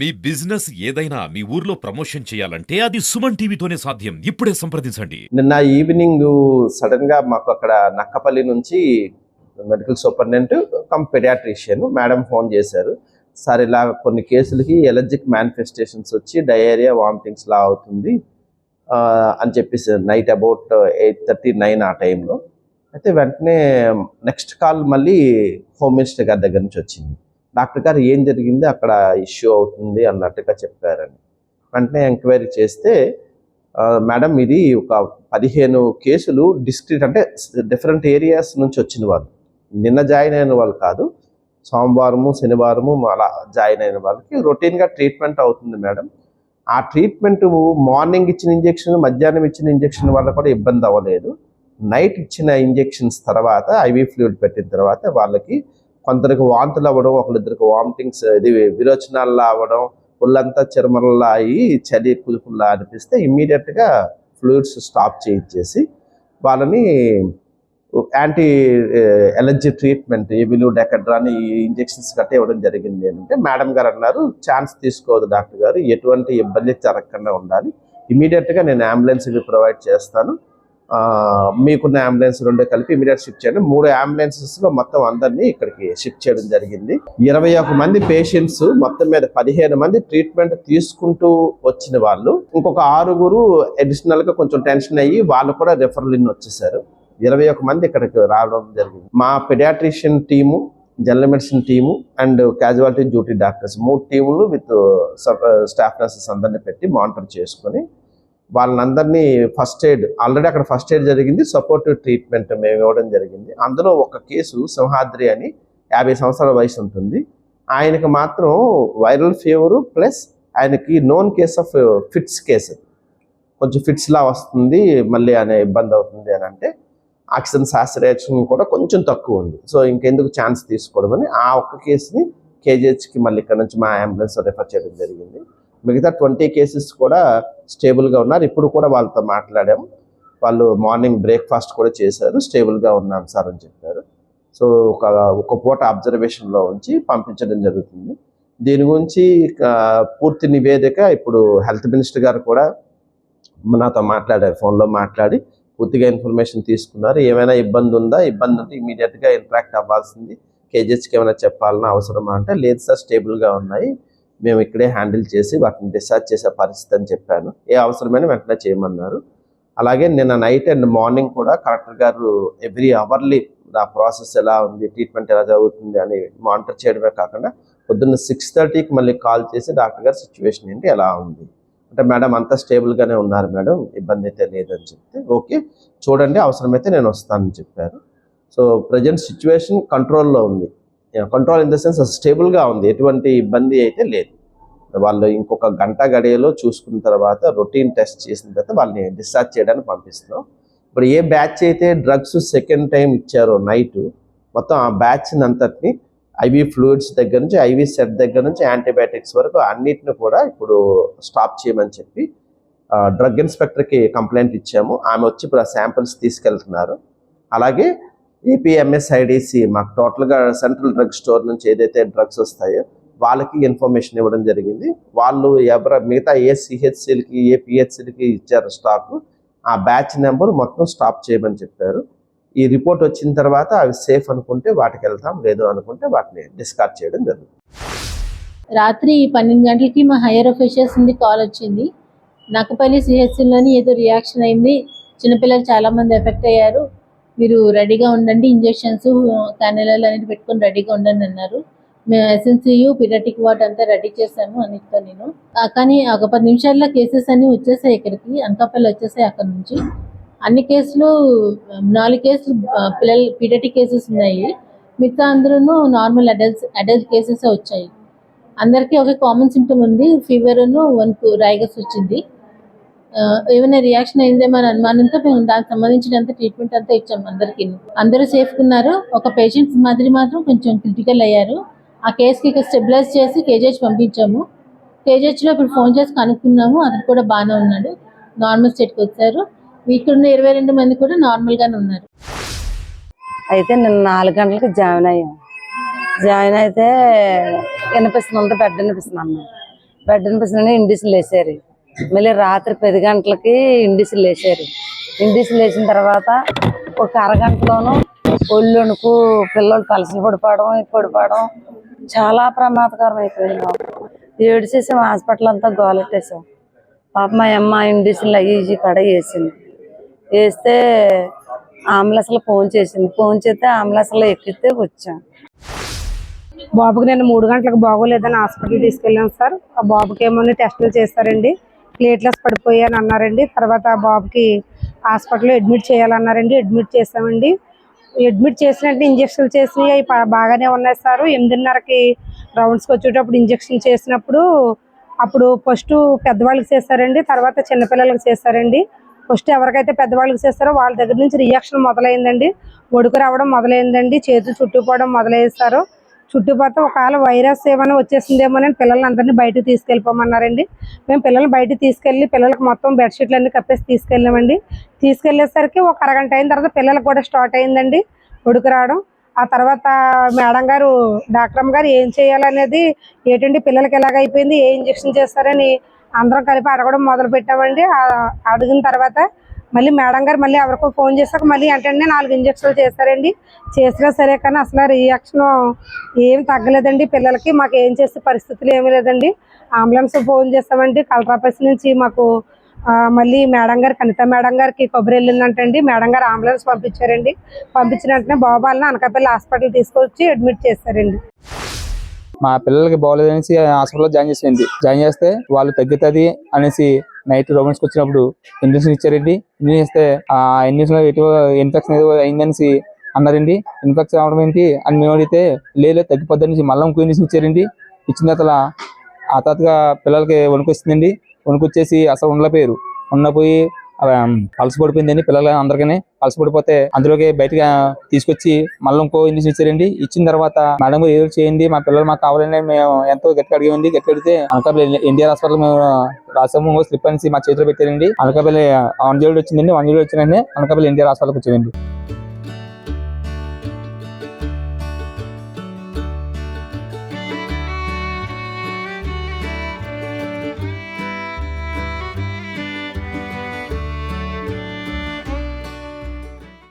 మీ business ఏదైనా మీ ఊర్లో promotion చేయాలంటే అది సుమన్ టీవీతోనే సాధ్యం. ఇప్పుడే సంప్రదించండి. నిన్న ఈవినింగ్ సడన్గా మాకు అక్కడ నక్కపల్లి నుంచి medical superintendent cum paediatrician madam phone చేశారు. సార్ ఇలా కొన్ని కేసులకి ఎలర్జిక్ మేనిఫెస్టేషన్స్ వచ్చి డయేరియా వామిటింగ్స్ లా అవుతుంది. అని చెప్పేసి night about eight thirty nine ఆ టైంలో. అయితే వెంటనే నెక్స్ట్ కాల్ మళ్ళీ హోమ్ మినిస్టర్ గారి దగ్గర నుంచి వచ్చింది. డాక్టర్ గారు ఏం జరిగింది? అక్కడ ఇష్యూ అవుతుంది అన్నట్టుగా చెప్పారని వెంటనే ఎంక్వైరీ చేస్తే మేడం ఇది ఒక పదిహేను కేసులు డిస్ట్రిక్ట్ అంటే డిఫరెంట్ ఏరియాస్ నుంచి వచ్చిన వాళ్ళు. నిన్న జాయిన్ అయిన వాళ్ళు కాదు సోమవారము శనివారము అలా జాయిన్ అయిన వాళ్ళకి రొటీన్గా ట్రీట్మెంట్ అవుతుంది మేడం. ఆ ట్రీట్మెంట్ మార్నింగ్ ఇచ్చిన ఇంజెక్షన్ మధ్యాహ్నం ఇచ్చిన ఇంజెక్షన్ వల్ల కూడా ఇబ్బంది అవ్వలేదు. నైట్ ఇచ్చిన ఇంజెక్షన్స్ తర్వాత ఐవీ ఫ్లూయిడ్ పెట్టిన తర్వాత వాళ్ళకి కొందరికి వాంతులు అవ్వడం ఒకరిద్దరికి వామిటింగ్స్ ఇది విరోచనాల్లా అవ్వడం ఒళ్ళంతా చిరమరలా అయ్యి చలి కుదుపుల్లా అనిపిస్తే ఇమ్మీడియట్గా ఫ్లూయిడ్స్ స్టాప్ చేయించేసి వాళ్ళని యాంటీ ఎలర్జీ ట్రీట్మెంట్ ఏబిలు డెకడ్రాని ఈ ఇంజెక్షన్స్ గట్రా ఇవ్వడం జరిగింది ఏంటంటే అంటే మేడం గారు అన్నారు ఛాన్స్ తీసుకోవద్దు డాక్టర్ గారు ఎటువంటి ఇబ్బంది జరగకుండా ఉండాలి. ఇమీడియట్గా నేను అంబులెన్స్ ప్రొవైడ్ చేస్తాను. మీకున్న అంబులెన్స్ రెండు కలిపి ఇమీడియట్ షిఫ్ట్ చేయండి. మూడు అంబులెన్సెస్లో మొత్తం అందరినీ ఇక్కడికి షిఫ్ట్ చేయడం జరిగింది. ఇరవై ఒక మంది పేషెంట్స్ మొత్తం మీద పదిహేను మంది ట్రీట్మెంట్ తీసుకుంటూ వచ్చిన వాళ్ళు. ఇంకొక ఆరుగురు అడిషనల్గా కొంచెం టెన్షన్ అయ్యి వాళ్ళు కూడా రిఫరల్ ఇన్ వచ్చేసారు. ఇరవై ఒక మంది ఇక్కడికి రావడం జరిగింది. మా paediatrician team general medicine team and casualty duty doctors మూడు టీములు విత్ స్టాఫ్ నర్సెస్ అందరిని పెట్టి మానిటర్ చేసుకొని వాళ్ళందరినీ ఫస్ట్ ఎయిడ్ ఆల్రెడీ అక్కడ ఫస్ట్ ఎయిడ్ జరిగింది సపోర్టివ్ ట్రీట్మెంట్ మేము ఇవ్వడం జరిగింది. అందులో ఒక కేసు సింహాద్రి అని యాభై సంవత్సరాల వయసు ఉంటుంది. ఆయనకు మాత్రం వైరల్ ఫీవరు ప్లస్ ఆయనకి known case of fits case కొంచెం ఫిట్స్లా వస్తుంది మళ్ళీ అనే ఇబ్బంది అవుతుంది అని అంటే ఆక్సిజన్ శాస్త్రేషన్ కూడా కొంచెం తక్కువ ఉంది. సో ఇంకెందుకు ఛాన్స్ తీసుకోవడం అని ఆ ఒక్క కేసుని కేజీహెచ్కి మళ్ళీ ఇక్కడ నుంచి మా అంబులెన్స్ రిఫర్ చేయడం జరిగింది. మిగతా ట్వంటీ కేసెస్ కూడా స్టేబుల్గా ఉన్నారు. ఇప్పుడు కూడా వాళ్ళతో మాట్లాడాము వాళ్ళు మార్నింగ్ బ్రేక్ఫాస్ట్ కూడా చేశారు. స్టేబుల్గా ఉన్నాం సార్ అని చెప్పారు. సో ఒక ఒక పూట అబ్జర్వేషన్లో ఉంచి పంపించడం జరుగుతుంది. దీని గురించి పూర్తి నివేదిక ఇప్పుడు హెల్త్ మినిస్టర్ గారు కూడా నాతో మాట్లాడారు. ఫోన్లో మాట్లాడి పూర్తిగా ఇన్ఫర్మేషన్ తీసుకున్నారు. ఏమైనా ఇబ్బంది ఉందా? ఇబ్బంది ఉంటే ఇమీడియట్గా ఇంట్రాక్ట్ అవ్వాల్సింది. కేజెస్కి ఏమైనా చెప్పాలన్నా అవసరమా అంటే లేదు సార్ స్టేబుల్గా ఉన్నాయి. మేము ఇక్కడే హ్యాండిల్ చేసి వాటిని డిశ్చార్జ్ చేసే పరిస్థితి అని చెప్పాను. ఏ అవసరమైన వెంటనే చేయమన్నారు. అలాగే నిన్న నైట్ అండ్ మార్నింగ్ కూడా కలెక్టర్ గారు ఎవ్రీ అవర్లీ నా ప్రాసెస్ ఎలా ఉంది ట్రీట్మెంట్ ఎలా జరుగుతుంది అని మానిటర్ చేయడమే కాకుండా పొద్దున్న సిక్స్ థర్టీకి మళ్ళీ కాల్ చేసి డాక్టర్ గారు సిచ్యువేషన్ ఏంటి ఎలా ఉంది? అంటే మేడం అంతా స్టేబుల్గానే ఉన్నారు మేడం ఇబ్బంది అయితే లేదని చెప్తే ఓకే చూడండి అవసరమైతే నేను వస్తానని చెప్పారు. సో ప్రజెంట్ సిచ్యువేషన్ కంట్రోల్లో ఉంది. కంట్రోల్ ఇన్ ద సెన్స్ స్టేబుల్గా ఉంది. ఎటువంటి ఇబ్బంది అయితే లేదు. వాళ్ళు ఇంకొక గంట గడియలో చూసుకున్న తర్వాత రొటీన్ టెస్ట్ చేసిన తర్వాత వాళ్ళని డిశ్చార్జ్ చేయడానికి పంపిస్తున్నాం. ఇప్పుడు ఏ బ్యాచ్ అయితే డ్రగ్స్ సెకండ్ టైం ఇచ్చారో నైట్ మొత్తం ఆ బ్యాచ్ అంతటిని ఐవి ఫ్లూయిడ్స్ దగ్గర నుంచి ఐవి సెట్ దగ్గర నుంచి యాంటీబయాటిక్స్ వరకు అన్నిటిని కూడా ఇప్పుడు స్టాప్ చేయమని చెప్పి డ్రగ్ ఇన్స్పెక్టర్కి కంప్లైంట్ ఇచ్చాము. ఆమె వచ్చి ఇప్పుడు ఆ శాంపిల్స్ తీసుకెళ్తున్నారు. అలాగే ఏపీఎంఎస్ఐడిసి మాకు టోటల్గా సెంట్రల్ డ్రగ్ స్టోర్ నుంచి ఏదైతే డ్రగ్స్ వస్తాయో వాళ్ళకి ఇన్ఫర్మేషన్ ఇవ్వడం జరిగింది. వాళ్ళు ఎవరు మిగతా ఏ సిహెచ్సిలకి ఏ పిహెచ్సిలకి ఇచ్చారు స్టాక్ ఆ బ్యాచ్ నెంబర్ మొత్తం స్టాప్ చేయమని చెప్పారు. ఈ రిపోర్ట్ వచ్చిన తర్వాత అవి సేఫ్ అనుకుంటే వాటికి వెళ్తాం లేదు అనుకుంటే వాటిని డిస్కార్డ్ చేయడం జరుగుతుంది. రాత్రి పన్నెండు గంటలకి మా హైయర్ అఫీషియల్స్ నుండి కాల్ వచ్చింది. నక్కపల్లి సిహెచ్సిలోని ఏదో రియాక్షన్ అయింది. చిన్నపిల్లలు చాలా మంది ఎఫెక్ట్ అయ్యారు. మీరు రెడీగా ఉండండి ఇంజెక్షన్స్ క్యానెలాలు అనేది పెట్టుకొని రెడీగా ఉండండి అన్నారు. మేము ఎస్ఎన్సియు పిరటిక్ వార్డ్ అంతా రెడీ చేశాను అన్నిటితో నేను. కానీ ఒక పది నిమిషాల్లో కేసెస్ అన్ని వచ్చేసాయి ఇక్కడికి అనకాపల్లి వచ్చేసాయి అక్కడ నుంచి. అన్ని కేసులు నాలుగు కేసులు పిల్లలు పిల్లల కేసెస్ ఉన్నాయి. మిగతా అందరూ నార్మల్ అడల్ట్స్ అడల్ట్ కేసెస్ వచ్చాయి. అందరికీ ఒక కామన్ సిమ్టమ్ ఉంది ఫీవర్ను వన్ రైగస్ వచ్చింది. ఏమైనా రియాక్షన్ అయిందేమో అని అనుమానంతో మేము దానికి సంబంధించినంత ట్రీట్మెంట్ అంతా ఇచ్చాము అందరికీ. అందరూ సేఫ్ ఉన్నారు. ఒక పేషెంట్ మాదిరి మాత్రం కొంచెం క్రిటికల్ అయ్యారు. ఆ కేసుకి ఇక స్టెబిలైజ్ చేసి కేజీహెచ్ పంపించాము. కేజీహెచ్లో ఇప్పుడు ఫోన్ చేసి కనుక్కున్నాము. అతను కూడా బాగానే ఉన్నాడు. నార్మల్ స్టేట్కి వచ్చారు. ఇక్కడ ఉన్న ఇరవై రెండు మంది కూడా నార్మల్గానే ఉన్నారు. అయితే నేను నాలుగు గంటలకు జాయిన్ అయ్యాం. జాయిన్ అయితే వినిపిస్తుంది బెడ్ వినిపిస్తుంది బెడ్ వినిపిస్తుంది ఇండిసిల్ వేసారు. మళ్ళీ రాత్రి పది గంటలకి ఇండిసిల్ వేసారు ఇండిసిల్ వేసిన తర్వాత ఒక అరగంటలోనూ ఒళ్ళు వణుకు పిల్లలు పలసలు పడిపోవడం పడిపోవడం చాలా ప్రమాదకరం అయిపోయింది మాకు. ఏడ్చేసాం హాస్పిటల్ అంతా గోలెట్టేసాం. పాప మా అమ్మ ఇండిసిన్లు అయ్యి కడ వేసింది. వేస్తే అంబులెన్స్లో ఫోన్ చేసింది. ఫోన్ చేస్తే అంబులెన్స్లో ఎక్కితే వచ్చాం. బాబుకి నేను మూడు గంటలకు బాగోలేదని హాస్పిటల్ తీసుకెళ్ళాను సార్. ఆ బాబుకి ఏమో టెస్టులు చేస్తారండి. ప్లేట్లెస్ పడిపోయాను అన్నారండి తర్వాత బాబుకి హాస్పిటల్లో అడ్మిట్ చేయాలన్నారండి. అడ్మిట్ చేసామండి అడ్మిట్ చేసినట్టు ఇంజక్షన్లు చేసినవి అవి బాగానే ఉన్నాయి సార్. ఎనిమిదిన్నరకి రౌండ్స్కి వచ్చేటప్పుడు ఇంజక్షన్ చేసినప్పుడు అప్పుడు ఫస్ట్ పెద్దవాళ్ళకి చేస్తారండి తర్వాత చిన్నపిల్లలకి చేస్తారండి ఫస్ట్ ఎవరికైతే పెద్దవాళ్ళకి చేస్తారో వాళ్ళ దగ్గర నుంచి రియాక్షన్ మొదలైందండి. ఒడుకు రావడం మొదలైందండి. చేతులు చుట్టుకోవడం మొదలయ్యేస్తారు చుట్టుపక్కల ఒకవేళ వైరస్ ఏమైనా వచ్చేసిందేమో అని పిల్లల్ని అందరినీ బయటకు తీసుకెళ్ళిపోమన్నారండి. మేము పిల్లల్ని బయటకు తీసుకెళ్ళి పిల్లలకు మొత్తం బెడ్షీట్లు అన్నీ కప్పేసి తీసుకెళ్ళామండి. తీసుకెళ్ళేసరికి ఒక అరగంట అయిన తర్వాత పిల్లలకు కూడా స్టార్ట్ అయిందండి ఉడుకు రావడం. ఆ తర్వాత మేడం గారు డాక్టర్ అమ్మ గారు ఏం చేయాలనేది ఏంటండి పిల్లలకి ఎలాగ అయిపోయింది ఏ ఇంజక్షన్ చేస్తారని అందరం కలిపి అడగడం మొదలు పెట్టామండి అడిగిన తర్వాత మళ్ళీ మేడం గారు మళ్ళీ ఎవరికో ఫోన్ చేశాక మళ్ళీ వెంటనే నాలుగు ఇంజక్షన్లు చేశారండి. చేసినా సరే కానీ అసలు రియాక్షన్ ఏం తగ్గలేదండి. పిల్లలకి మాకు ఏం చేసే పరిస్థితులు ఏమీ లేదండి. అంబులెన్స్ ఫోన్ చేస్తామండి కలెక్టర్ నుంచి మాకు మళ్ళీ మేడం గారు కనిత మేడం గారికి కొబ్బరి వెళ్ళిందంటండి. మేడం గారు అంబులెన్స్ పంపించారండి. పంపించిన వెంటనే బాబాలను అనకాపల్లి హాస్పిటల్ తీసుకొచ్చి అడ్మిట్ చేశారండి. మా పిల్లలకి బాగోలేదు అనేసి హాస్పిటల్లో జాయిన్ చేసింది జాయిన్ చేస్తే వాళ్ళు తగ్గుతుంది అనేసి నైట్ రౌండ్స్కి వచ్చినప్పుడు ఇంజక్షన్ ఇచ్చారండి. ఇంజక్షన్ ఇస్తే ఆ ఇంజక్షన్ ఎటు ఇన్ఫెక్షన్ ఏదో అయిందనేసి అన్నారండి. ఇన్ఫెక్షన్ అవడం ఏంటి అని మేము అడిగితే లేదు తగ్గిపోద్ది అనేసి మళ్ళీ ఇంకో ఇంజక్షన్ ఇచ్చారండి. ఇచ్చిన తర్వాత ఆ తర్వాత పిల్లలకి వణుకు వణుకొచ్చేసి వణుకు వచ్చేసి అసలు ఉండలేకపోయారు. ఉండపోయి పలస పడిపోయిందండి పిల్లలు అందరికీ పలస పడిపోతే అందులోకి బయటకి తీసుకొచ్చి మళ్ళీ ఇంకో ఇంజక్షన్ ఇచ్చారండి. ఇచ్చిన తర్వాత మేడం గారు ఏదో చేయండి మా పిల్లలు మాకు కావాలని మేము ఎంతో గట్టిగా అడిగామండి గట్టి అడిగితే అనకాపల్లి ఎన్టీఆర్ హాస్పిటల్ మేము రాసాము స్లిప్ అనేసి మా చేతిలో పెట్టారండి. అనకాపల్లి వన్ జోడి వచ్చిందండి వన్ జోడి వచ్చిందండి అనకాపల్లి ఎన్టీఆర్ హాస్పిటల్కి వచ్చామండి.